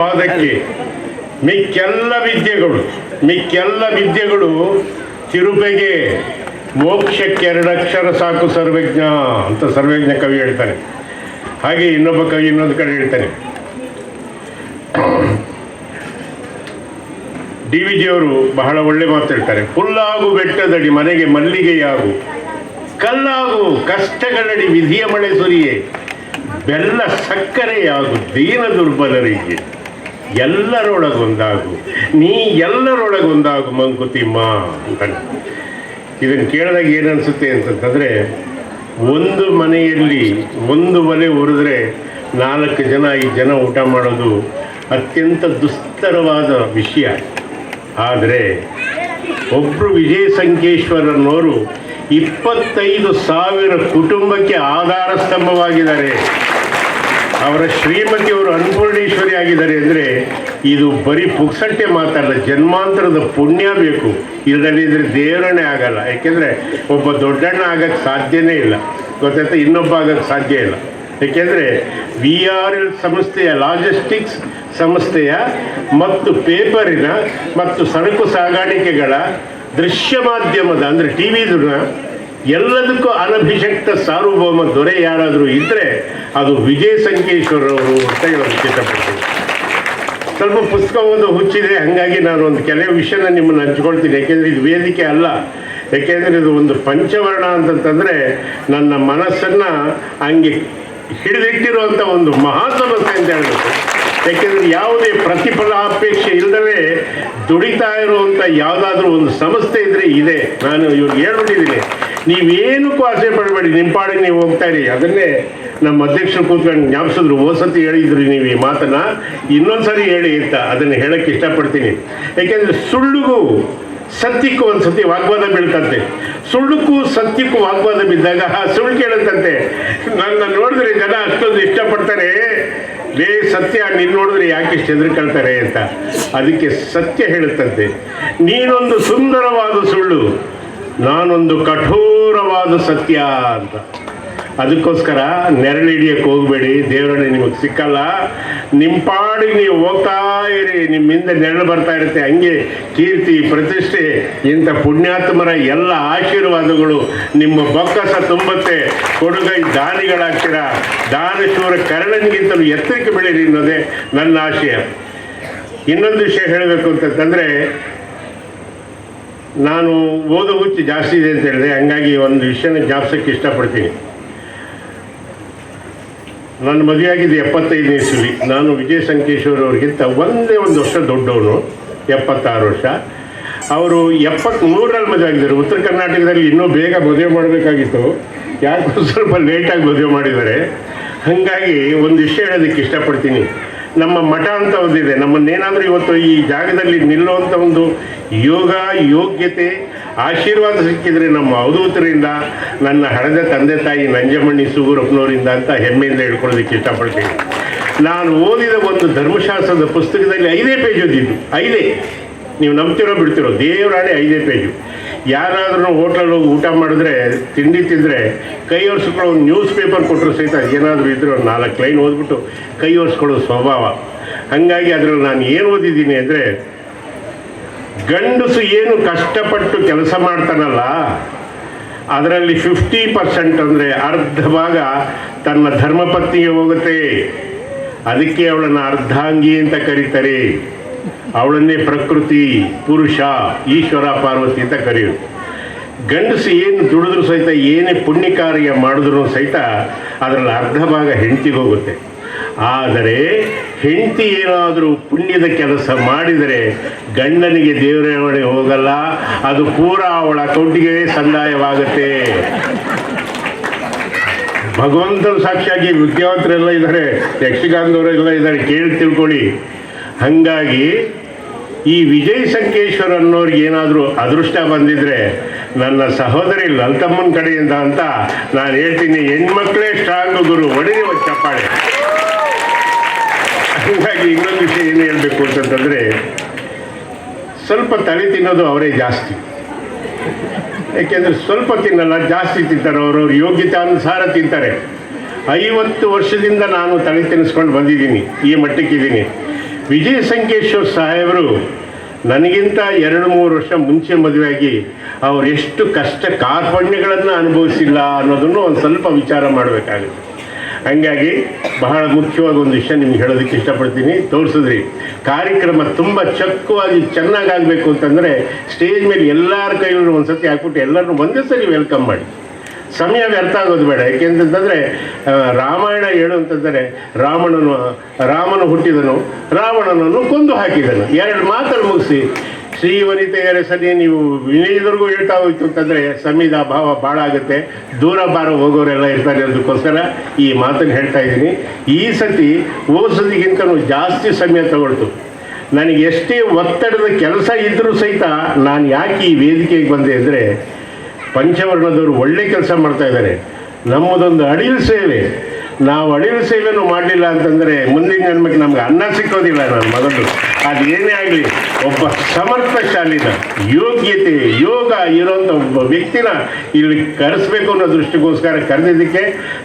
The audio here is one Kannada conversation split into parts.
ಪಾದಕ್ಕೆ ಮಿಕ್ಕೆಲ್ಲ ವಿದ್ಯೆಗಳು ಮಿಕ್ಕೆಲ್ಲ ವಿದ್ಯೆಗಳು ತಿರುಪೆಗೆ ಮೋಕ್ಷಕ್ಕೆ ಎರಡಕ್ಷರ ಸಾಕು ಸರ್ವಜ್ಞ ಅಂತ ಸರ್ವಜ್ಞ ಕವಿ ಹೇಳ್ತಾನೆ. ಹಾಗೆ ಇನ್ನೊಬ್ಬ ಕವಿ ಇನ್ನೊಂದು ಕಡೆ ಹೇಳ್ತಾನೆ. ಡಿ ವಿ ಜಿಯವರು ಬಹಳ ಒಳ್ಳೆ ಮಾತು ಹೇಳ್ತಾರೆ. ಪುಲ್ಲಾಗು ಬೆಟ್ಟದಡಿ ಮನೆಗೆ ಮಲ್ಲಿಗೆಯಾಗು, ಕಲ್ಲಾಗು ಕಷ್ಟಗಳಡಿ ವಿಧಿಯ ಮಳೆ ಸುರಿಯೇ, ಬೆಲ್ಲ ಸಕ್ಕರೆಯಾಗು ದೀನ ದುರ್ಬಲರಿಗೆ. ಎಲ್ಲರೊಳಗೊಂದಾಗು. ನೀ ಎಲ್ಲರೊಳಗೊಂದಾಗು ಮಂಕುತಿಮ್ಮ ಅಂತ ಇದನ್ನು ಕೇಳಿದಾಗ ಏನು ಅನಿಸುತ್ತೆ ಅಂತಂತಂದರೆ, ಒಂದು ಮನೆಯಲ್ಲಿ ಒಂದು ಒಲೆ ಉರಿದ್ರೆ ನಾಲ್ಕು ಜನ, ಐದು ಜನ ಊಟ ಮಾಡೋದು ಅತ್ಯಂತ ದುಸ್ತರವಾದ ವಿಷಯ. ಆದರೆ ಒಬ್ಬರು ವಿಜಯ ಸಂಕೇಶ್ವರನವರು ಇಪ್ಪತ್ತೈದು ಸಾವಿರ ಕುಟುಂಬಕ್ಕೆ ಆಧಾರ ಸ್ತಂಭವಾಗಿದ್ದಾರೆ. ಅವರ ಶ್ರೀಮತಿಯವರು ಅನ್ನಪೂರ್ಣೇಶ್ವರಿ ಆಗಿದ್ದಾರೆ ಅಂದರೆ ಇದು ಬರೀ ಪುಕ್ಸಂಟೆ ಮಾತಾಡಲ್ಲ ಜನ್ಮಾಂತರದ ಪುಣ್ಯ ಬೇಕು. ಇದ್ರೆ ದೇವರಣೆ ಆಗಲ್ಲ. ಯಾಕೆಂದರೆ ಒಬ್ಬ ದೊಡ್ಡಣ್ಣ ಆಗಕ್ಕೆ ಸಾಧ್ಯನೇ ಇಲ್ಲ. ಗೊತ್ತಾಯ್ತಾ? ಇನ್ನೊಬ್ಬ ಆಗಕ್ಕೆ ಸಾಧ್ಯ ಇಲ್ಲ. ಏಕೆಂದರೆ ವಿ ಆರ್ ಎಲ್ ಸಂಸ್ಥೆಯ ಲಾಜಿಸ್ಟಿಕ್ಸ್ ಸಂಸ್ಥೆಯ ಮತ್ತು ಪೇಪರಿನ ಮತ್ತು ಸರಕು ಸಾಗಾಣಿಕೆಗಳ ದೃಶ್ಯ ಮಾಧ್ಯಮದ, ಅಂದರೆ ಟಿ ವಿದನ್ನ ಎಲ್ಲದಕ್ಕೂ ಅನಭಿಷಕ್ತ ಸಾರ್ವಭೌಮ ದೊರೆ ಯಾರಾದರೂ ಇದ್ದರೆ ಅದು ವಿಜಯ ಸಂಕೇಶ್ವರ್ ಅವರು ಅಂತ ಹೇಳೋದಕ್ಕೆ ಇಷ್ಟಪಡ್ತೀನಿ ಸ್ವಲ್ಪ ಪುಸ್ತಕ ಒಂದು ಹುಚ್ಚಿದೆ, ಹಾಗಾಗಿ ನಾನು ಒಂದು ಕೆಲವು ವಿಷಯನ ನಿಮ್ಮನ್ನು ಹಂಚ್ಕೊಳ್ತೀನಿ. ಯಾಕೆಂದರೆ ಇದು ವೇದಿಕೆ ಅಲ್ಲ. ಯಾಕೆಂದರೆ ಇದು ಒಂದು ಪಂಚವರ್ಣ ಅಂತಂತಂದರೆ ನನ್ನ ಮನಸ್ಸನ್ನು ಹಂಗೆ ಹಿಡಿದಿಟ್ಟಿರುವಂಥ ಒಂದು ಮಹಾ ಸಮಸ್ಯೆ ಅಂತ ಹೇಳಬೇಕು. ಯಾಕೆಂದರೆ ಯಾವುದೇ ಪ್ರತಿಫಲ ಅಪೇಕ್ಷೆ ಇಲ್ಲದವೇ ದುಡಿತಾ ಇರುವಂತ ಯಾವುದಾದ್ರೂ ಒಂದು ಸಂಸ್ಥೆ ಇದ್ರೆ ಇದೆ. ನಾನು ಇವ್ರಿಗೆ ಹೇಳ್ಬಿಟ್ಟಿದ್ದೀನಿ. ನೀವೇನಕ್ಕೂ ಆಸೆ ಪಡಬೇಡಿ. ನಿಮ್ಮ ಪಾಡಿಗೆ ನೀವು ಹೋಗ್ತಾ ಇರಿ. ಅದನ್ನೇ ನಮ್ಮ ಅಧ್ಯಕ್ಷರು ಕೂತ್ಕೊಂಡು ಜ್ಞಾಪಿಸಿದ್ರು. ಓಸತಿ ಹೇಳಿದ್ರಿ ನೀವು ಈ ಮಾತನ್ನ. ಇನ್ನೊಂದ್ಸರಿ ಹೇಳಿ ಅಂತ ಅದನ್ನು ಹೇಳಕ್ಕೆ ಇಷ್ಟಪಡ್ತೀನಿ. ಯಾಕೆಂದ್ರೆ ಸುಳ್ಳುಗೂ ಸತ್ಯಕ್ಕೂ ಒಂದು ಸತಿ ವಾಗ್ವಾದ ಬೀಳ್ತಂತೆ. ಸುಳ್ಳುಕ್ಕೂ ಸತ್ಯಕ್ಕೂ ವಾಗ್ವಾದ ಬಿದ್ದಾಗ ಸುಳ್ಳು ಕೇಳುತ್ತಂತೆ. ನನ್ನ ನೋಡಿದ್ರೆ ಜನ ಅಷ್ಟೊಂದು ಇಷ್ಟಪಡ್ತಾರೆ. ಲೇ ಸತ್ಯ, ನೀನು ನೋಡಿದ್ರೆ ಯಾಕೆ ಹೆದರ್ಕೊಳ್ತಾರೆ ಅಂತ? ಅದಕ್ಕೆ ಸತ್ಯ ಹೇಳುತ್ತಂತೆ. ನೀನೊಂದು ಸುಂದರವಾದ ಸುಳ್ಳು, ನಾನೊಂದು ಕಠೋರವಾದ ಸತ್ಯ ಅಂತ. ಅದಕ್ಕೋಸ್ಕರ ನೆರಳಿಡಿಯಕ್ಕೆ ಹೋಗಬೇಡಿ. ದೇವರನ್ನ ನಿಮಗೆ ಸಿಕ್ಕಲ್ಲ. ನಿಮ್ಮ ಪಾಡಿ ನೀವು ಹೋಗ್ತಾ ಇರಿ, ನಿಮ್ಮಿಂದ ನೆರಳು ಬರ್ತಾ ಇರುತ್ತೆ. ಹಂಗೆ ಕೀರ್ತಿ, ಪ್ರತಿಷ್ಠೆ, ಇಂಥ ಪುಣ್ಯಾತ್ಮರ ಎಲ್ಲ ಆಶೀರ್ವಾದಗಳು ನಿಮ್ಮ ಬೊಕ್ಕಸ ತುಂಬತ್ತೆ. ಕೊಡುಗೈ ದಾನಿಗಳಾಗ್ತೀರ. ದಾನಶೂರ ಕರಣನಿಗಿಂತಲೂ ಎತ್ತರಕ್ಕೆ ಬೆಳೀರಿ ಅನ್ನೋದೇ ನನ್ನ ಆಶಯ. ಇನ್ನೊಂದು ವಿಷಯ ಹೇಳಬೇಕು ಅಂತಂತಂದರೆ ನಾನು ಓದೋ ಹುಚ್ಚು ಜಾಸ್ತಿ ಇದೆ ಅಂತ ಹೇಳಿದೆ. ಹಂಗಾಗಿ ಒಂದು ವಿಷಯನ ಜ್ಞಾಪಿಸೋಕ್ಕೆ ಇಷ್ಟಪಡ್ತೀನಿ. ನನ್ನ ಮದುವೆಯಾಗಿದ್ದು ಎಪ್ಪತ್ತೈದನೇ ಇಸ್ವಿ ನಾನು ವಿಜಯ ಸಂಕೇಶ್ವರ ಅವ್ರಿಗಿಂತ ಒಂದೇ ಒಂದು ವರ್ಷ ದೊಡ್ಡವನು, ಎಪ್ಪತ್ತಾರು ವರ್ಷ. ಅವರು ಎಪ್ಪತ್ತ್ಮೂರರಲ್ಲಿ ಮದುವೆ ಆಗಿದ್ದಾರೆ. ಉತ್ತರ ಕರ್ನಾಟಕದಲ್ಲಿ ಇನ್ನೂ ಬೇಗ ಮದುವೆ ಮಾಡಬೇಕಾಗಿತ್ತು. ಯಾಕೋ ಸ್ವಲ್ಪ ಲೇಟಾಗಿ ಮದುವೆ ಮಾಡಿದ್ದಾರೆ. ಹಾಗಾಗಿ ಒಂದು ವಿಷಯ ಹೇಳೋದಕ್ಕೆ ಇಷ್ಟಪಡ್ತೀನಿ. ನಮ್ಮ ಮಠ ಅಂತ ಒಂದಿದೆ. ನಮ್ಮನ್ನೇನಾದರೂ ಇವತ್ತು ಈ ಜಾಗದಲ್ಲಿ ನಿಲ್ಲುವಂಥ ಒಂದು ಯೋಗ ಯೋಗ್ಯತೆ ಆಶೀರ್ವಾದ ಸಿಕ್ಕಿದ್ರೆ ನಮ್ಮ ಅವಧೂತರಿಂದ ನನ್ನ ಹಳೆದ ತಂದೆ ತಾಯಿ ನಂಜಮಣ್ಣಿ ಸುಗುರಪ್ಪನವರಿಂದ ಅಂತ ಹೆಮ್ಮೆಯಿಂದ ಹೇಳ್ಕೊಳ್ಳೋದಕ್ಕೆ ಇಷ್ಟಪಡ್ತೀನಿ. ನಾನು ಓದಿದ ಒಂದು ಧರ್ಮಶಾಸ್ತ್ರದ ಪುಸ್ತಕದಲ್ಲಿ ಐದೇ ಪೇಜ್ ಓದಿದ್ದು, ಐದೇ. ನೀವು ನಂಬ್ತಿರೋ ಬಿಡ್ತಿರೋ ದೇವರಾಣೆ ಐದೇ ಪೇಜು ಯಾರಾದ್ರೂ ಹೋಟ್ಲಲ್ಲಿ ಹೋಗಿ ಊಟ ಮಾಡಿದ್ರೆ, ತಿಂಡಿ ತಿಂದರೆ, ಕೈ ಒರೆಸ್ಕೊಳ್ಳೋ ಒಂದು ನ್ಯೂಸ್ ಪೇಪರ್ ಕೊಟ್ಟರು ಸಹಿತ ಏನಾದರೂ ಇದ್ರೆ ಒಂದು ನಾಲ್ಕು ಲೈನ್ ಓದ್ಬಿಟ್ಟು ಕೈ ಒರೆಸ್ಕೊಳ್ಳೋ ಸ್ವಭಾವ. ಹಾಗಾಗಿ ಅದರಲ್ಲಿ ನಾನು ಏನು ಓದಿದ್ದೀನಿ ಅಂದರೆ ಗಂಡಸು ಏನು ಕಷ್ಟಪಟ್ಟು ಕೆಲಸ ಮಾಡ್ತಾನಲ್ಲ, ಅದರಲ್ಲಿ ಫಿಫ್ಟಿ ಪರ್ಸೆಂಟ್ ಅಂದರೆ ಅರ್ಧ ಭಾಗ ತನ್ನ ಧರ್ಮಪತ್ನಿಗೆ ಹೋಗುತ್ತೆ. ಅದಕ್ಕೆ ಅವಳನ್ನು ಅರ್ಧಾಂಗಿ ಅಂತ ಕರೀತಾರೆ. ಅವಳನ್ನೇ ಪ್ರಕೃತಿ, ಪುರುಷ, ಈಶ್ವರ, ಪಾರ್ವತಿ ಅಂತ ಕರೆಯೋದು. ಗಂಡಸು ಏನು ದುಡಿದ್ರು ಸಹಿತ ಏನೇ ಪುಣ್ಯ ಕಾರ್ಯ ಮಾಡಿದ್ರು ಸಹಿತ ಅದರಲ್ಲಿ ಅರ್ಧ ಭಾಗ ಹೆಂಡತಿಗೆ ಹೋಗುತ್ತೆ. ಆದರೆ ಹೆಂಡತಿ ಏನಾದರೂ ಪುಣ್ಯದ ಕೆಲಸ ಮಾಡಿದರೆ ಗಂಡನಿಗೆ ದೇವರವಣೆ ಹೋಗಲ್ಲ, ಅದು ಪೂರ ಅವಳ ಅಕೌಂಟಿಗೆ ಸಂದಾಯವಾಗುತ್ತೆ. ಭಗವಂತನ ಸಾಕ್ಷಿಯಾಗಿ ವಿದ್ಯಾವಂತರೆಲ್ಲ ಇದ್ದಾರೆ, ಯಕ್ಷಗಾನದವರೆಲ್ಲ ಇದ್ದಾರೆ, ಕೇಳಿ ತಿಳ್ಕೊಳ್ಳಿ. ಹಾಗಾಗಿ ಈ ವಿಜಯ್ ಸಂಕೇಶ್ವರ್ ಅನ್ನೋರಿಗೆ ಏನಾದರೂ ಅದೃಷ್ಟ ಬಂದಿದ್ರೆ, ನನ್ನ ಸಹೋದರಿ ಲಲಿತಮ್ಮನ ಕಡೆಯಿಂದ ಅಂತ ನಾನು ಹೇಳ್ತೀನಿ, ಹೆಣ್ಮಕ್ಳೇ ಸ್ಟ್ರಾಂಗ್ ಗುರು ಒಡೆಯುವ ಚಪ್ಪಾಳೆ ಹಾಗಾಗಿ ಇನ್ನೊಂದು ವಿಷಯ ಏನು ಹೇಳಬೇಕು ಅಂತಂತಂದರೆ, ಸ್ವಲ್ಪ ತಲೆ ತಿನ್ನೋದು ಅವರೇ ಜಾಸ್ತಿ. ಯಾಕೆಂದರೆ ಸ್ವಲ್ಪ ತಿನ್ನಲ್ಲ, ಜಾಸ್ತಿ ತಿಂತಾರೆ, ಅವರವ್ರ ಯೋಗ್ಯತೆ ಅನುಸಾರ ತಿಂತಾರೆ. ಐವತ್ತು ವರ್ಷದಿಂದ ನಾನು ತಲೆ ತಿನ್ನಿಸ್ಕೊಂಡು ಬಂದಿದ್ದೀನಿ, ಈ ಮಟ್ಟಕ್ಕಿದ್ದೀನಿ. ವಿಜಯ ಸಂಕೇಶ್ವರ್ ಸಾಹೇಬರು ನನಗಿಂತ ಎರಡು ಮೂರು ವರ್ಷ ಮುಂಚೆ ಮದುವೆಯಾಗಿ ಅವರೆಷ್ಟು ಕಷ್ಟ ಕಾರ್ಪಣ್ಯಗಳನ್ನು ಅನುಭವಿಸಿಲ್ಲ ಅನ್ನೋದನ್ನು ಒಂದು ಸ್ವಲ್ಪ ವಿಚಾರ ಮಾಡಬೇಕಾಗುತ್ತೆ. ಹಂಗಾಗಿ ಬಹಳ ಮುಖ್ಯವಾದ ಒಂದು ವಿಷಯ ನಿಮ್ಗೆ ಹೇಳೋದಕ್ಕೆ ಇಷ್ಟಪಡ್ತೀನಿ. ತೋರಿಸಿದ್ರಿ, ಕಾರ್ಯಕ್ರಮ ತುಂಬ ಚಕ್ಕವಾಗಿ ಚೆನ್ನಾಗಾಗಬೇಕು ಅಂತಂದರೆ ಸ್ಟೇಜ್ ಮೇಲೆ ಎಲ್ಲರ ಕೈಯಲ್ಲೂ ಒಂದು ಸತಿ ಹಾಕ್ಬಿಟ್ಟು ಎಲ್ಲರನ್ನೂ ಒಂದೇ ಸರಿ ವೆಲ್ಕಮ್ ಮಾಡಿ. ಸಮಯ ವ್ಯರ್ಥ ಆಗೋದು ಬೇಡ. ಯಾಕೆಂತಂದರೆ ರಾಮಾಯಣ ಹೇಳು ಅಂತಂದರೆ ರಾಮಣನು ರಾಮನು ಹುಟ್ಟಿದನು, ರಾವಣನನ್ನು ಕೊಂದು ಹಾಕಿದನು. ಎರಡು ಮಾತನ್ನು ಮುಗಿಸಿ ಶ್ರೀ ವನಿತೆಯರ ಸರಿ ನೀವು ವಿನಯದವರೆಗೂ ಹೇಳ್ತಾ ಹೋಯ್ತು ಅಂತಂದರೆ ಸಮೀದ ಭಾವ ಭಾಳ ಆಗುತ್ತೆ. ದೂರ ಬಾರ ಹೋಗೋರೆಲ್ಲ ಇರ್ತಾರೆ ಅದಕ್ಕೋಸ್ಕರ ಈ ಮಾತನ್ನು ಹೇಳ್ತಾ ಇದ್ದೀನಿ. ಈ ಸತಿ ಓದಿಸೋದಕ್ಕಿಂತಲೂ ಜಾಸ್ತಿ ಸಮಯ ತಗೊಳ್ತು. ನನಗೆ ಎಷ್ಟೇ ಒತ್ತಡದ ಕೆಲಸ ಇದ್ದರೂ ಸಹಿತ ನಾನು ಯಾಕೆ ಈ ವೇದಿಕೆಗೆ ಬಂದೆ ಅಂದರೆ, ಪಂಚವರ್ಣದವರು ಒಳ್ಳೆ ಕೆಲಸ ಮಾಡ್ತಾ ಇದ್ದಾರೆ. ನಮ್ಮದೊಂದು ಅಡಿಲ್ ಸೇವೆ. ನಾವು ಅಳಿವು ಸೇವೆನೂ ಮಾಡಲಿಲ್ಲ ಅಂತಂದರೆ ಮುಂದಿನ ಜನ್ಮಕ್ಕೆ ನಮ್ಗೆ ಅನ್ನ ಸಿಕ್ಕೋದಿಲ್ಲ ನಾನು ಮೊದಲು. ಅದು ಏನೇ ಆಗಲಿ, ಒಬ್ಬ ಸಮರ್ಥಶಾಲಿನ ಯೋಗ್ಯತೆ, ಯೋಗ ಇರೋಂಥ ಒಬ್ಬ ವ್ಯಕ್ತಿನ ಇಲ್ಲಿ ಕರೆಸ್ಬೇಕು ಅನ್ನೋ ದೃಷ್ಟಿಗೋಸ್ಕರ ಕರೆದಿದ್ದಕ್ಕೆ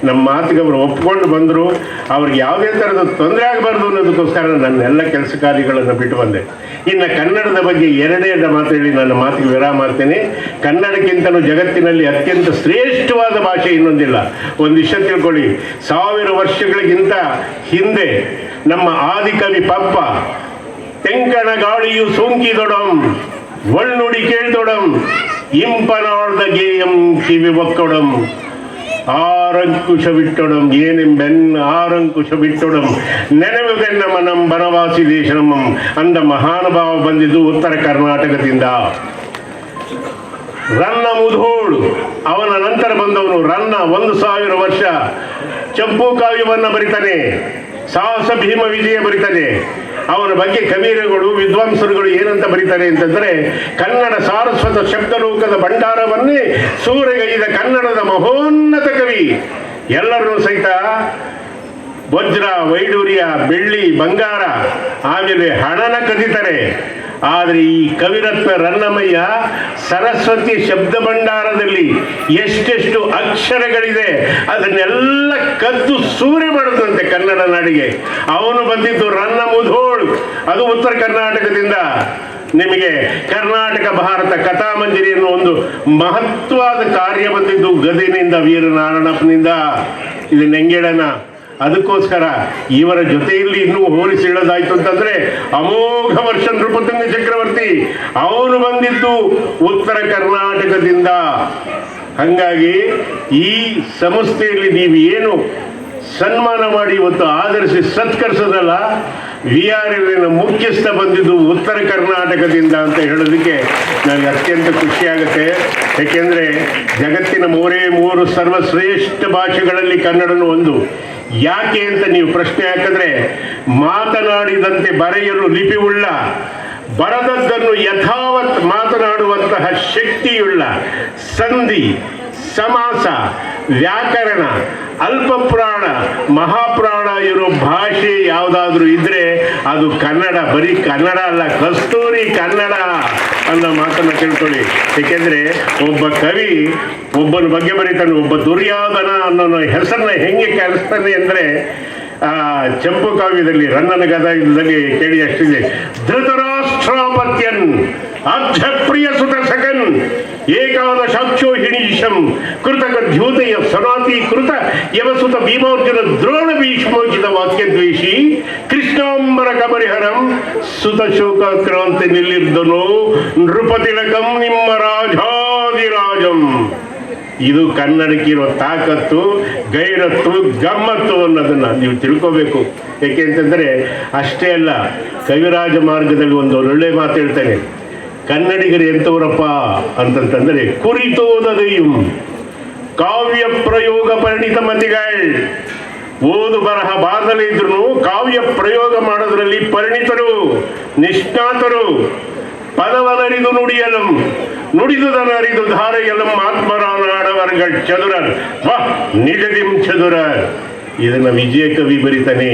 ನಮ್ಮ ಮಾತಿಗೆ ಅವರು ಒಪ್ಕೊಂಡು ಬಂದರು. ಅವ್ರಿಗೆ ಯಾವುದೇ ಥರದ ತೊಂದರೆ ಆಗಬಾರ್ದು ಅನ್ನೋದಕ್ಕೋಸ್ಕರ ನನ್ನ ಎಲ್ಲ ಕೆಲಸ ಕಾರ್ಯಗಳನ್ನು ಬಿಟ್ಟು ಬಂದೆ. ಇನ್ನು ಕನ್ನಡದ ಬಗ್ಗೆ ಎರಡೇ ಮಾತು ಹೇಳಿ ನನ್ನ ಮಾತಿಗೆ ವಿರಾಮ ಮಾಡ್ತೇನೆ. ಕನ್ನಡಕ್ಕಿಂತಲೂ ಜಗತ್ತಿನಲ್ಲಿ ಅತ್ಯಂತ ಶ್ರೇಷ್ಠವಾದ ಭಾಷೆ ಇನ್ನೊಂದಿಲ್ಲ. ಒಂದು ವಿಷಯ ತಿಳ್ಕೊಳ್ಳಿ ಸಾವಿರ ವರ್ಷಗಳಿಗಿಂತ ಹಿಂದೆ ನಮ್ಮ ಆದಿಕವಿ ಪಪ್ಪ, ತೆಂಕಣ ಗಾಳಿಯು ಸೋಂಕಿದೊಡಂ, ಒಳ್ನುಡಿ ಕೇಳ್ದೊಡಂ ಇಂಪನಾರ್ದ ಗೇಯಂ ಕಿವಿ ಒಕ್ಕೊಡಂ ಆರಂಕುಶ ಬಿಟ್ಟೊಡಂ ಏನೆಂಬೆನ್ ಆರಂಕುಶ ಬಿಟ್ಟೊಡಂ ನೆನವುಗೆನ್ನ ಮನಂ ಬನವಾಸಿ ದೇಶನಂ ಅಂದ ಮಹಾನುಭಾವ ಬಂದಿದ್ದು ಉತ್ತರ ಕರ್ನಾಟಕದಿಂದ. ರನ್ನ ಮುಧೋಳು, ಅವನ ನಂತರ ಬಂದವನು ರನ್ನ ಒಂದು ಸಾವಿರ ವರ್ಷ ಚಂಪು ಕಾವ್ಯವನ್ನು ಬರಿತಾನೆ. ಸಾಹಸ ಭೀಮ ವಿಜಯ ಬರಿತಾನೆ. ಅವನ ಬಗ್ಗೆ ಕವೀರಗಳು ವಿದ್ವಾಂಸರುಗಳು ಏನಂತ ಬರೀತಾರೆ ಅಂತಂದ್ರೆ, ಕನ್ನಡ ಸಾರಸ್ವತ ಶಬ್ದಲೋಕದ ಭಂಡಾರವನ್ನೇ ಸೂರೆಗೈದ ಕನ್ನಡದ ಮಹೋನ್ನತ ಕವಿ. ಎಲ್ಲರೂ ಸಹಿತ ವಜ್ರ, ವೈಡೂರ್ಯ, ಬೆಳ್ಳಿ, ಬಂಗಾರ, ಆಮೇಲೆ ಹಣನ ಕದೀತಾರೆ. ಆದರೆ ಈ ಕವಿರತ್ನ ರನ್ನಮಯ್ಯ ಸರಸ್ವತಿ ಶಬ್ದ ಭಂಡಾರದಲ್ಲಿ ಎಷ್ಟೆಷ್ಟು ಅಕ್ಷರಗಳಿದೆ, ಅದನ್ನೆಲ್ಲ ಕದ್ದು ಸೂರೆ ಮಾಡುತ್ತಂತೆ ಕನ್ನಡ ನಾಡಿಗೆ. ಅವನು ಬಂದಿದ್ದು ರನ್ನ ಮುಧೋಳು. ಅದು ಉತ್ತರ ಕರ್ನಾಟಕದಿಂದ. ನಿಮಗೆ ಕರ್ನಾಟಕ, ಭಾರತ ಕಥಾಮಂಜರಿ ಎನ್ನುವ ಒಂದು ಮಹತ್ವದ ಕಾರ್ಯ ಬಂದಿದ್ದು ಗದಿನಿಂದ, ವೀರನಾರಾಯಣಪ್ಪನಿಂದ. ಇಲ್ಲಿ ನೆಂಗೇಡನ. ಅದಕ್ಕೋಸ್ಕರ ಇವರ ಜೊತೆಯಲ್ಲಿ ಇನ್ನೂ ಹೋಲಿಸಿ ಹೇಳೋದಾಯ್ತು ಅಂತಂದ್ರೆ ಅಮೋಘ ವರ್ಷ ಚಕ್ರವರ್ತಿ, ಅವನು ಬಂದಿದ್ದು ಉತ್ತರ ಕರ್ನಾಟಕದಿಂದ. ಹಂಗಾಗಿ ಈ ಸಂಸ್ಥೆಯಲ್ಲಿ ನೀವು ಏನು ಸನ್ಮಾನ ಮಾಡಿ ಇವತ್ತು ಆಧರಿಸಿ ಸತ್ಕರಿಸೋದಲ್ಲ, ವಿ ಆರ್ ಎಲ್ನ ಮುಖ್ಯಸ್ಥ ಬಂದಿದ್ದು ಉತ್ತರ ಕರ್ನಾಟಕದಿಂದ ಅಂತ ಹೇಳೋದಕ್ಕೆ ನನಗೆ ಅತ್ಯಂತ ಖುಷಿಯಾಗುತ್ತೆ. ಏಕೆಂದರೆ ಜಗತ್ತಿನ ಮೂರೇ ಮೂರು ಸರ್ವಶ್ರೇಷ್ಠ ಭಾಷೆಗಳಲ್ಲಿ ಕನ್ನಡನು ಒಂದು. ಯಾಕೆ ಅಂತ ನೀವು ಪ್ರಶ್ನೆ ಹಾಕಿದ್ರೆ, ಮಾತನಾಡಿದಂತೆ ಬರೆಯಲು ಲಿಪಿವುಳ್ಳ ಬರದದ್ದನ್ನು ಯಥಾವತ್ ಮಾತನಾಡುವಂತಹ ಶಕ್ತಿಯುಳ್ಳ ಸಂಧಿ, ಸಮಾಸ, ವ್ಯಾಕರಣ, ಅಲ್ಪಪ್ರಾಣ, ಮಹಾಪ್ರಾಣ ಇರೋ ಭಾಷೆ ಯಾವುದಾದ್ರೂ ಇದ್ರೆ ಅದು ಕನ್ನಡ, ಬರೀ ಕನ್ನಡ ಅಲ್ಲ, ಕಸ್ತೂರಿ ಕನ್ನಡ ಅನ್ನೋ ಮಾತನ್ನ ತಿಳ್ಕೊಳ್ಳಿ ಏಕೆಂದ್ರೆ ಒಬ್ಬ ಕವಿ ಒಬ್ಬನ ಬಗ್ಗೆ ಬರೀತಾನೆ, ಒಬ್ಬ ದುರ್ಯೋಧನ ಅನ್ನೋ ಹೆಸರನ್ನ ಹೆಂಗೆ ಕರೆಸ್ತಾನೆ ಅಂದ್ರೆ ಚಂಪು ಕಾವ್ಯದಲ್ಲಿ ರನ್ನನ ಗದದಲ್ಲಿ ಕೇಳಿ ಅಷ್ಟಿದೆ. ಧೃತರಾಷ್ಟ್ರಾಪತ್ಯನ್ ಅರ್ಧಪ್ರಿಯ ಸುತ ಸಕನ್ ಏಕಾದಶಾಕ್ಷೋ ಕೃತಕ ದ್ಯೋತಯ ಸನಾತಿ ಕೃತ ಯವಸುತ ಭೀಮಾರ್ಜುನ ದ್ರೋಣ ಭೀಷ್ಮೋಚಿತ ವಾಕ್ಯದ್ವೇಷಿ, ಕೃಷ್ಣಾಂಬರ ಕಬರಿಹರಂ ಸುತ ಶೋಕ ಕ್ರಾಂತಿ ನಿಲ್ಲಿರ್ದನು ನೃಪತಿಲಕಂ ನಿಮ್ಮ ರಾಜಾದಿರಾಜಂ ಇದು ಕನ್ನಡಕ್ಕಿರೋ ತಾಕತ್ತು, ಗೈರತ್ತು, ಗಮ್ಮತ್ತು ಅನ್ನೋದನ್ನ ನೀವು ತಿಳ್ಕೋಬೇಕು. ಏಕೆ ಅಂತಂದರೆ ಅಷ್ಟೇ ಅಲ್ಲ, ಕವಿರಾಜ ಮಾರ್ಗದಲ್ಲಿ ಒಂದು ಒಳ್ಳೆ ಮಾತು ಹೇಳ್ತಾನೆ. ಕನ್ನಡಿಗರು ಎಂತವರಪ್ಪ ಅಂತಂತಂದರೆ ಕುರಿತೋದದೆயும் ಕಾವ್ಯ ಪ್ರಯೋಗ ಪರಿಣಿತ ಮತಿಗಳ್ ಓದು ಬರಹ ಬಾರದಲ್ಲೇ ಇದ್ರು ಕಾವ್ಯ ಪ್ರಯೋಗ ಮಾಡೋದ್ರಲ್ಲಿ ಪರಿಣಿತರು, ನಿಷ್ಣಾತರು. ಪದವನರಿದು ನುಡಿಯಲಂ. ನುಡಿದುದನರಿದು ಧಾರೆಯಲಂ ಆತ್ಮರಾನಾಡವರ್ಗಳ್ ಚದುರರ್. ವಾ, ನಿಜದಿಂ ಚದುರ ಇದನ್ನ ವಿಜಯ ಕವಿ ಬರೀತಾನೆ.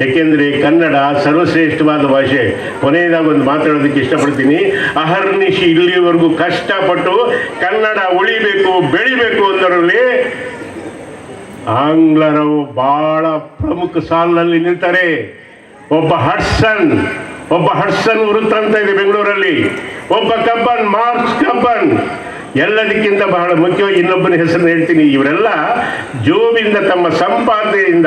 ಏಕೆಂದರೆ ಕನ್ನಡ ಸರ್ವಶ್ರೇಷ್ಠವಾದ ಭಾಷೆ. ಕೊನೆಯದಾಗ ಒಂದು ಮಾತಾಡೋದಕ್ಕೆ ಇಷ್ಟಪಡ್ತೀನಿ. ಅಹರ್ನಿಶಿ ಇಲ್ಲಿವರೆಗೂ ಕಷ್ಟಪಟ್ಟು ಕನ್ನಡ ಉಳಿಬೇಕು, ಬೆಳಿಬೇಕು ಅಂದರಲ್ಲಿ ಆಂಗ್ಲರು ಬಹಳ ಪ್ರಮುಖ ಸಾಲಿನಲ್ಲಿ ನಿಲ್ತಾರೆ. ಒಬ್ಬ ಹಡ್ಸನ್ ಒಬ್ಬ ಹಡ್ಸನ್ ವೃತ್ತ ಅಂತ ಇದೆ ಬೆಂಗಳೂರಲ್ಲಿ. ಒಬ್ಬ ಕಬ್ಬನ್, ಮಾರ್ಕ್ಸ್ ಕಬ್ಬನ್. ಎಲ್ಲದಕ್ಕಿಂತ ಬಹಳ ಮುಖ್ಯವಾಗಿ ಇನ್ನೊಬ್ಬನ ಹೆಸರನ್ನು ಹೇಳ್ತೀನಿ. ಇವರೆಲ್ಲ ಜೋಬಿಂದ ತಮ್ಮ ಸಂಪಾದನೆಯಿಂದ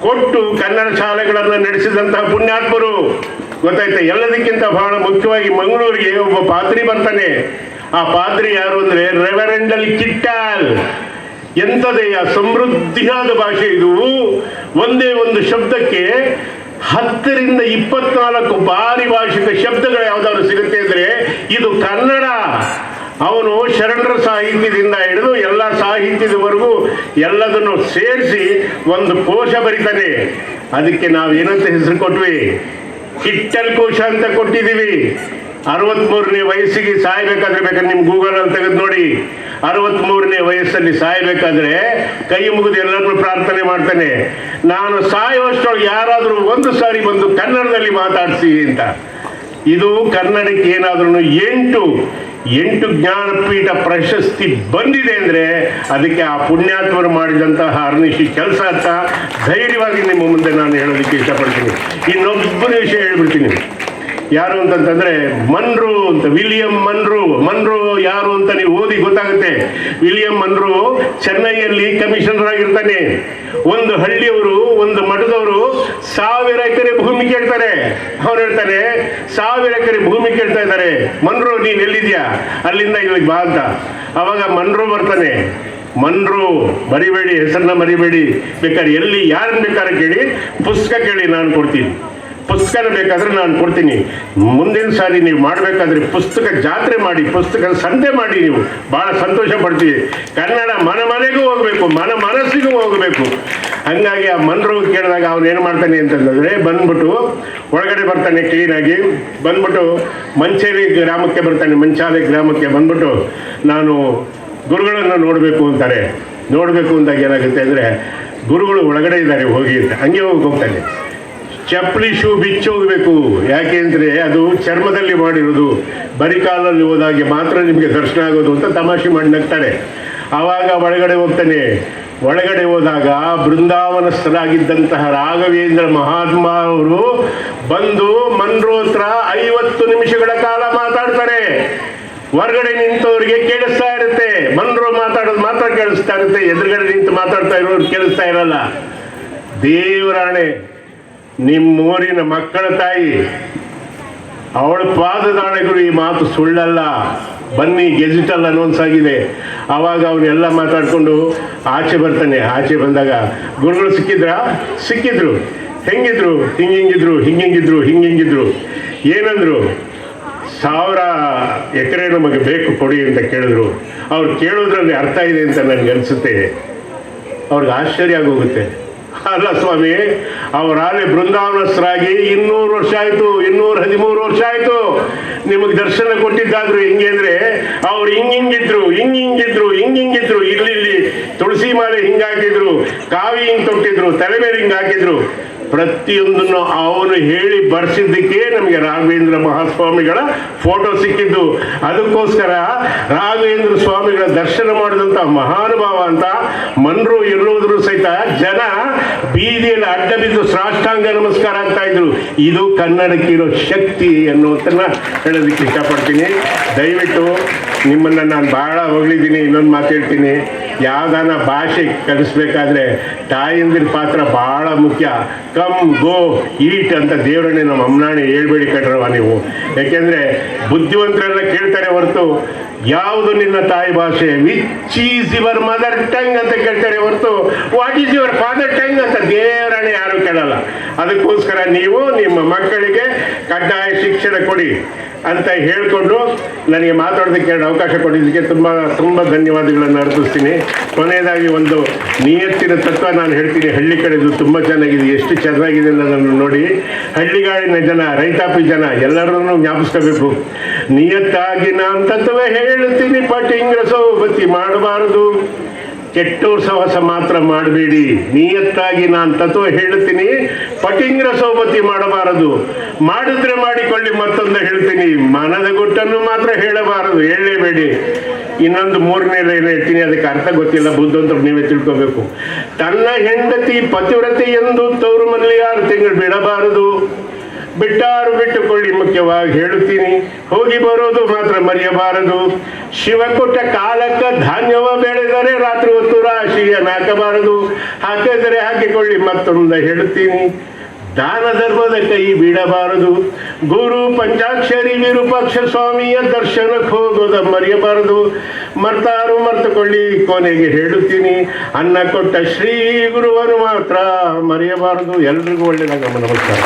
ಕೊಟ್ಟು ಕನ್ನಡ ಶಾಲೆಗಳನ್ನು ನಡೆಸಿದಂತಹ ಪುಣ್ಯಾತ್ಮರು. ಗೊತ್ತಾಯ್ತಾ? ಎಲ್ಲದಕ್ಕಿಂತ ಬಹಳ ಮುಖ್ಯವಾಗಿ ಮಂಗಳೂರಿಗೆ ಒಬ್ಬ ಪಾತ್ರಿ ಬರ್ತಾನೆ. ಆ ಪಾತ್ರಿ ಯಾರು ಅಂದ್ರೆ ರೆವರೆಂಡಲ್ ಕಿಟ್ಟಾಲ್. ಎಂಥದೇ ಸಮೃದ್ಧಿಯಾದ ಭಾಷೆ ಇದು. ಒಂದೇ ಒಂದು ಶಬ್ದಕ್ಕೆ ಹತ್ತರಿಂದ ಇಪ್ಪತ್ನಾಲ್ಕು ಪಾರಿಭಾಷಿಕ ಶಬ್ದಗಳು ಯಾವ್ದಾದ್ರು ಸಿಗುತ್ತೆ ಅಂದ್ರೆ ಇದು ಕನ್ನಡ. ಅವನು ಶರಣರ ಸಾಹಿತ್ಯದಿಂದ ಹಿಡಿದು ಎಲ್ಲ ಸಾಹಿತ್ಯದವರೆಗೂ ಎಲ್ಲದನ್ನು ಸೇರಿಸಿ ಒಂದು ಕೋಶ ಬರೀತಾನೆ. ಅದಕ್ಕೆ ನಾವು ಏನಂತ ಹೆಸರು ಕೊಟ್ವಿ? ಕಿಟ್ಟಲ್ ಕೋಶ ಅಂತ ಕೊಟ್ಟಿದ್ದೀವಿ. ಅರವತ್ಮೂರನೇ ವಯಸ್ಸಿಗೆ ಸಾಯ್ಬೇಕಾದ್ರೆ ಬೇಕಾದ್ರೆ ನಿಮ್ ಗೂಗಲ್ ಅಲ್ಲಿ ತೆಗೆದು ನೋಡಿ. ಅರವತ್ಮೂರನೇ ವಯಸ್ಸಲ್ಲಿ ಸಾಯ್ಬೇಕಾದ್ರೆ ಕೈ ಮುಗಿದು ಎಲ್ಲರನ್ನೂ ಪ್ರಾರ್ಥನೆ ಮಾಡ್ತಾನೆ, ನಾನು ಸಾಯುವಷ್ಟೊಳಗೆ ಯಾರಾದರೂ ಒಂದು ಸಾರಿ ಬಂದು ಕನ್ನಡದಲ್ಲಿ ಮಾತಾಡಿಸಿ ಅಂತ. ಇದು ಕನ್ನಡಕ್ಕೆ ಏನಾದ್ರೂ ಎಂಟು ಎಂಟು ಜ್ಞಾನಪೀಠ ಪ್ರಶಸ್ತಿ ಬಂದಿದೆ ಅಂದ್ರೆ ಅದಕ್ಕೆ ಆ ಪುಣ್ಯಾತ್ಮರು ಮಾಡಿದಂತಹ ಅರ್ನಿಶಿ ಕೆಲಸ ಅಂತ ಧೈರ್ಯವಾಗಿ ನಿಮ್ಮ ಮುಂದೆ ನಾನು ಹೇಳೋದಕ್ಕೆ ಇಷ್ಟಪಡ್ತೀನಿ. ಇನ್ನೊಬ್ಬರ ವಿಷಯ ಹೇಳ್ಬಿಡ್ತೀನಿ. ಯಾರು ಅಂತಂತಂದ್ರೆ, ಮನ್ರು ಅಂತ, ವಿಲಿಯಂ ಮನ್ರು ಮನ್ರು ಯಾರು ಅಂತ ನೀವು ಓದಿ ಗೊತ್ತಾಗುತ್ತೆ. ವಿಲಿಯಂ ಮನ್ರು ಚೆನ್ನೈಯಲ್ಲಿ ಕಮಿಷನರ್ ಆಗಿರ್ತಾನೆ. ಒಂದು ಹಳ್ಳಿಯವರು, ಒಂದು ಮಠದವರು ಸಾವಿರ ಎಕರೆ ಭೂಮಿ ಕೇಳ್ತಾರೆ. ಅವ್ರು ಹೇಳ್ತಾರೆ, ಸಾವಿರ ಎಕರೆ ಭೂಮಿ ಕೇಳ್ತಾ ಇದ್ದಾರೆ. ಮನ್ರು, ನೀನ್ ಎಲ್ಲಿದ್ಯಾ? ಅಲ್ಲಿಂದ ಇಲ್ಲಿಗೆ ಬಾ ಅಂತ. ಅವಾಗ ಮನ್ರು ಬರ್ತಾನೆ. ಮನ್ರು ಬರಿಬೇಡಿ ಹೆಸರನ್ನ ಮರಿಬೇಡಿ. ಬೇಕಾದ್ರೆ ಎಲ್ಲಿ ಯಾರನ್ನ ಬೇಕಾದ್ರೆ ಕೇಳಿ, ಪುಸ್ತಕ ಕೇಳಿ ನಾನು ಕೊಡ್ತೀನಿ. ಪುಸ್ತಕನ ಬೇಕಾದ್ರೆ ನಾನು ಕೊಡ್ತೀನಿ. ಮುಂದಿನ ಸಾರಿ ನೀವು ಮಾಡಬೇಕಾದ್ರೆ ಪುಸ್ತಕ ಜಾತ್ರೆ ಮಾಡಿ, ಪುಸ್ತಕ ಸಂತೆ ಮಾಡಿ ನೀವು. ಬಹಳ ಸಂತೋಷ ಪಡ್ತೀವಿ. ಕನ್ನಡ ಮನ ಮನೆಗೂ ಹೋಗಬೇಕು, ಮನ ಮನಸ್ಸಿಗೂ ಹೋಗಬೇಕು. ಹಂಗಾಗಿ ಆ ಮನರು ಕೇಳಿದಾಗ ಅವನು ಏನು ಮಾಡ್ತಾನೆ ಅಂತಂದ್ರೆ, ಬಂದ್ಬಿಟ್ಟು ಒಳಗಡೆ ಬರ್ತಾನೆ ಕ್ಲೀನಾಗಿ ಬಂದ್ಬಿಟ್ಟು ಮಂಚೇರಿ ಗ್ರಾಮಕ್ಕೆ ಬರ್ತಾನೆ, ಮಂಚಾಲೆ ಗ್ರಾಮಕ್ಕೆ ಬಂದ್ಬಿಟ್ಟು ನಾನು ಗುರುಗಳನ್ನು ನೋಡಬೇಕು ಅಂತಾರೆ. ನೋಡಬೇಕು ಅಂದಾಗ ಏನಾಗುತ್ತೆ ಅಂದರೆ ಗುರುಗಳು ಒಳಗಡೆ ಇದ್ದಾರೆ, ಹೋಗಿ ಅಂತ. ಹಂಗೆ ಹೋಗಿ ಹೋಗ್ತಾನೆ. ಚಪ್ಪಲಿ ಶೂ ಬಿಚ್ಚಿ ಹೋಗಬೇಕು. ಯಾಕೆ ಅಂದರೆ ಅದು ಚರ್ಮದಲ್ಲಿ ಮಾಡಿರೋದು. ಬರಿ ಕಾಲಲ್ಲಿ ಹೋದಾಗೆ ಮಾತ್ರ ನಿಮಗೆ ದರ್ಶನ ಆಗೋದು ಅಂತ ತಮಾಷೆ ಮಾಡಿ ನಗ್ತಾರೆ. ಆವಾಗ ಒಳಗಡೆ ಹೋಗ್ತಾನೆ. ಒಳಗಡೆ ಹೋದಾಗ ಬೃಂದಾವನಸ್ಥರಾಗಿದ್ದಂತಹ ರಾಘವೇಂದ್ರ ಮಹಾತ್ಮ ಅವರು ಬಂದು ಮನ್ರೋತ್ರ ಐವತ್ತು ನಿಮಿಷಗಳ ಕಾಲ ಮಾತಾಡ್ತಾರೆ. ಹೊರಗಡೆ ನಿಂತವರಿಗೆ ಕೇಳಿಸ್ತಾ ಇರುತ್ತೆ. ಮನ್ರು ಮಾತಾಡೋದು ಮಾತ್ರ ಕೇಳಿಸ್ತಾ ಇರುತ್ತೆ. ಎದುರುಗಡೆ ನಿಂತು ಮಾತಾಡ್ತಾ ಇರೋರು ಕೇಳಿಸ್ತಾ ಇರಲ್ಲ. ದೇವರಾಣೆ ನಿಮ್ಮೂರಿನ ಮಕ್ಕಳ ತಾಯಿ. ಅವಳ ಪಾದದಾಣೆಗಳು ಈ ಮಾತು ಸುಳ್ಳಲ್ಲ. ಬನ್ನಿ, ಗೆಜಿಟಲ್ ಅನೌನ್ಸ್ ಆಗಿದೆ. ಆವಾಗ ಅವನ್ನೆಲ್ಲ ಮಾತಾಡಿಕೊಂಡು ಆಚೆ ಬರ್ತಾನೆ. ಆಚೆ ಬಂದಾಗ, ಗುರುಗಳು ಸಿಕ್ಕಿದ್ರ? ಸಿಕ್ಕಿದ್ರು. ಹೆಂಗಿದ್ರು? ಹಿಂಗಿಂಗಿದ್ರು ಹಿಂಗಿಂಗಿದ್ರು ಹಿಂಗಿಂಗಿದ್ರು ಏನಂದ್ರು? ಸಾವಿರ ಎಕರೆ ನಮಗೆ ಬೇಕು, ಕೊಡಿ ಅಂತ ಕೇಳಿದ್ರು. ಅವ್ರು ಕೇಳೋದ್ರಲ್ಲಿ ಅರ್ಥ ಇದೆ ಅಂತ ನನಗೆ ಅನಿಸುತ್ತೆ. ಅವ್ರಿಗೆ ಆಶ್ಚರ್ಯ ಆಗೋಗುತ್ತೆ. ಅಲ್ಲ ಸ್ವಾಮಿ ಅವರಾಲೆ ಬೃಂದಾವನಸ್ಥರಾಗಿ ಇನ್ನೂರು ವರ್ಷ ಆಯ್ತು, ಇನ್ನೂರ ಹದಿಮೂರು ವರ್ಷ ಆಯ್ತು. ನಿಮಗೆ ದರ್ಶನ ಕೊಟ್ಟಿದ್ದಾದ್ರು ಹಿಂಗೆ ಅಂದರೆ, ಅವ್ರು ಹಿಂಗಿಂಗಿದ್ರು ಹಿಂಗಿಂಗಿದ್ರು ಹಿಂಗ್ ಹಿಂಗಿದ್ರು ಇಲ್ಲಿ ಇಲ್ಲಿ ತುಳಸಿ ಮಾಲೆ ಹಿಂಗಾಕಿದ್ರು, ಕಾವಿ ಹಿಂಗೆ ತೊಟ್ಟಿದ್ರು, ತಲೆ ಮೇಲೆ ಹಿಂಗ್ ಹಾಕಿದ್ರು ಪ್ರತಿಯೊಂದನ್ನು ಅವನು ಹೇಳಿ ಬರ್ಸಿದ್ದಕ್ಕೆ ನಮಗೆ ರಾಘವೇಂದ್ರ ಮಹಾಸ್ವಾಮಿಗಳ ಫೋಟೋ ಸಿಕ್ಕಿದ್ದು. ಅದಕ್ಕೋಸ್ಕರ ರಾಘವೇಂದ್ರ ಸ್ವಾಮಿಗಳ ದರ್ಶನ ಮಾಡಿದಂಥ ಮಹಾನುಭಾವ ಅಂತ ಮನರು ಇರುವುದ್ರು ಸಹಿತ ಜನ ಬೀದಿಯಲ್ಲಿ ಅಡ್ಡ ಬಿದ್ದು ಸಾಷ್ಟಾಂಗ ನಮಸ್ಕಾರ ಆಗ್ತಾ ಇದ್ರು. ಇದು ಕನ್ನಡಕ್ಕೆ ಇರೋ ಶಕ್ತಿ ಅನ್ನುವಂತನ್ನ ಹೇಳೋದಕ್ಕೆ ಇಷ್ಟಪಡ್ತೀನಿ. ದಯವಿಟ್ಟು ನಿಮ್ಮನ್ನ ನಾನು ಬಹಳ ಹೊಗಳಿದ್ದೀನಿ, ಇನ್ನೊಂದು ಮಾತು ಹೇಳ್ತೀನಿ. ಯಾವ್ದಾನ ಭಾಷೆ ಕಲಿಸ್ಬೇಕಾದ್ರೆ ತಾಯಿಯಂದಿರ ಪಾತ್ರ ಬಹಳ ಮುಖ್ಯ. ಕಮ್, ಗೋ, ಈಟ್ ಅಂತ ದೇವರನ್ನೇ ನಮ್ಮ ಅಮ್ಮನಾಣಿ ಹೇಳ್ಬೇಡಿ ಕಣ್ರವ ನೀವು. ಯಾಕೆಂದ್ರೆ ಬುದ್ಧಿವಂತರೆಲ್ಲ ಕೇಳ್ತಾರೆ ಹೊರತು, ಯಾವುದು ನಿನ್ನ ತಾಯಿ ಭಾಷೆ? Which is your mother tongue ಅಂತ ಕೇಳ್ತಾರೆ ಹೊರತು what is your father tongue ಅಂತ ದೇವರನ್ನೇ ಯಾರು ಕೇಳಲ್ಲ. ಅದಕ್ಕೋಸ್ಕರ ನೀವು ನಿಮ್ಮ ಮಕ್ಕಳಿಗೆ ಕಡ್ಡಾಯ ಶಿಕ್ಷಣ ಕೊಡಿ. ಅಂತ ಹೇಳಿಕೊಂಡು ನನಗೆ ಮಾತಾಡೋದಕ್ಕೆ ಎರಡು ಅವಕಾಶ ಕೊಟ್ಟಿದ್ದಕ್ಕೆ ತುಂಬ ತುಂಬ ಧನ್ಯವಾದಗಳನ್ನು ಅರ್ಪಿಸ್ತೀನಿ. ಕೊನೆಯದಾಗಿ ಒಂದು ನಿಯತ್ತಿನ ತತ್ವ ನಾನು ಹೇಳ್ತೀನಿ. ಹಳ್ಳಿ ಕಡೆದು ತುಂಬ ಚೆನ್ನಾಗಿದೆ. ಎಷ್ಟು ಚೆನ್ನಾಗಿದೆ ಅನ್ನೋದನ್ನು ನೋಡಿ. ಹಳ್ಳಿಗಾಡಿನ ಜನ, ರೈತಾಪಿ ಜನ ಎಲ್ಲರನ್ನೂ ಜ್ಞಾಪಿಸ್ಕೋಬೇಕು. ನಿಯತ್ತಾಗಿ ನಾನು ತತ್ವವೇ ಹೇಳ್ತೀನಿ ಪಟ್ಟಿಂಗ್ರ ಸೌಬತಿ ಮಾಡಬಾರದು. ಕೆಟ್ಟೋರ್ ಸಹವಾಸ ಮಾತ್ರ ಮಾಡಬೇಡಿ. ನಿಯತ್ತಾಗಿ ನಾನು ತತ್ವ ಹೇಳುತ್ತೀನಿ ಪಟಿಂಗ್ರ ಸೌಮತಿ ಮಾಡಬಾರದು. ಮಾಡಿದ್ರೆ ಮಾಡಿಕೊಳ್ಳಿ ಮತ್ತೊಂದು ಹೇಳ್ತೀನಿ. ಮನದ ಗುಟ್ಟನ್ನು ಮಾತ್ರ ಹೇಳಬಾರದು. ಹೇಳಲೇಬೇಡಿ. ಇನ್ನೊಂದು ಮೂರನೇ ಲೈನ್ ಹೇಳ್ತೀನಿ. ಅದಕ್ಕೆ ಅರ್ಥ ಗೊತ್ತಿಲ್ಲ. ಬುದ್ಧ ನೀವೇ ತಿಳ್ಕೋಬೇಕು. ತನ್ನ ಹೆಂಡತಿ ಪತಿವ್ರತೆ ಎಂದು ತವರು ಮನೇಲಿ ಆರು ತಿಂಗಳು ಬಿಡಬಾರದು. ಬಿಟ್ಟಾರು ಬಿಟ್ಟುಕೊಳ್ಳಿ. ಮುಖ್ಯವಾಗಿ ಹೇಳುತ್ತೀನಿ. ಹೋಗಿ ಬರೋದು ಮಾತ್ರ ಮರೆಯಬಾರದು. ಶಿವ ಕೊಟ್ಟ ಕಾಲಕ್ಕ ಧಾನ್ಯವ ಬೆಳೆದರೆ ರಾತ್ರಿ ಹೊತ್ತು ರಾಶಿಗೆ ಹಾಕಬಾರದು ಹಾಕಿದರೆ ಹಾಕಿಕೊಳ್ಳಿ ಮತ್ತೊಂದು ಹೇಳುತ್ತೀನಿ ದಾನ ಧರ್ಮದ ಕೈ ಬಿಡಬಾರದು. ಗುರು ಪಂಚಾಕ್ಷರಿ ವಿರೂಪಾಕ್ಷ ಸ್ವಾಮಿಯ ದರ್ಶನಕ್ಕೆ ಹೋಗೋದ ಮರೆಯಬಾರದು. ಮರ್ತಾರು ಮರ್ತುಕೊಳ್ಳಿ, ಕೊನೆಗೆ ಹೇಳುತ್ತೀನಿ. ಅನ್ನ ಕೊಟ್ಟ ಶ್ರೀ ಗುರುವನು ಮಾತ್ರ ಮರೆಯಬಾರದು. ಎಲ್ರಿಗೂ ಒಳ್ಳೆಯದಾಗ ನಮಸ್ಕಾರ.